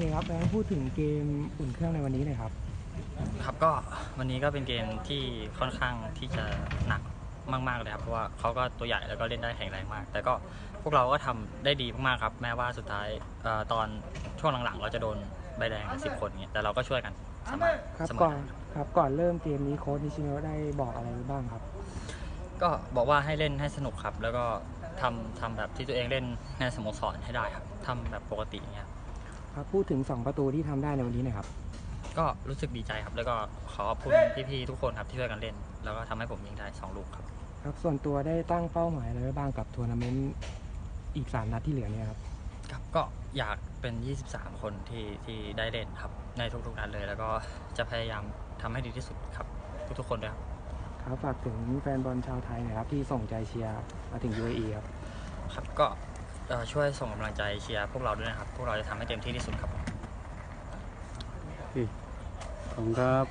เคครับแล้วพูดถึงเกมอุ่นเครื่องในวันนี้หน่อยครับ ครับก็วันนี้ก็เป็นเกมที่ค่อนข้างที่จะหนักมาก ๆเลยครับเพราะว่าเขาก็ตัวใหญ่แล้วก็เล่นได้แข็งแรงมาก แต่ก็พวกเราก็ทำได้ดีมากๆครับ แม้ว่าสุดท้ายเอ่อตอนช่วงหลังๆ เราจะโดนใบแดงสิบคนเงี้ยแต่เราก็ช่วยกันสามารถครับเสมก่ออนครับก่อนเริ่มเกมนี้โค้ชนิชิโนะได้บอกอะไรไว้บ้างครับ ก็บอกว่าให้เล่นให้สนุกครับ แล้วก็ทำทำแบบที่ตัวเองเล่นในสโมสรให้ได้ครับทำแบบปกติเงี้ย ครับพูดถึง 2 ประตูที่ทำได้ในวันนี้หน่อยครับ ก็รู้สึกดีใจครับ แล้วก็ขอขอบคุณพี่ๆทุกคนครับที่ช่วยกันเล่น แล้วก็ทำให้ผมยิงได้สองลูกครับ ครับ ส่วนตัวได้ตั้งเป้าหมายอะไรไว้บ้างกับทัวร์นาเมนต์อีก 3 นัดที่เหลือเนี่ยครับ ครับก็อยากเป็น 23 คนที่ที่ได้เล่นครับ ในทุกๆนัดเลย แล้วก็จะพยายามทำให้ดีที่สุดครับ ทุกๆคนด้วยครับ ครับฝากถึงแฟนบอลชาวไทยหน่อยครับที่ส่งใจเชียร์มาถึง UAE ครับ ครับก็เอ่อ ช่วยส่งกำลังใจเชียร์พวกเราด้วยนะครับ พวกเราจะทำให้เต็มที่ที่สุดครับขอบคุณครับ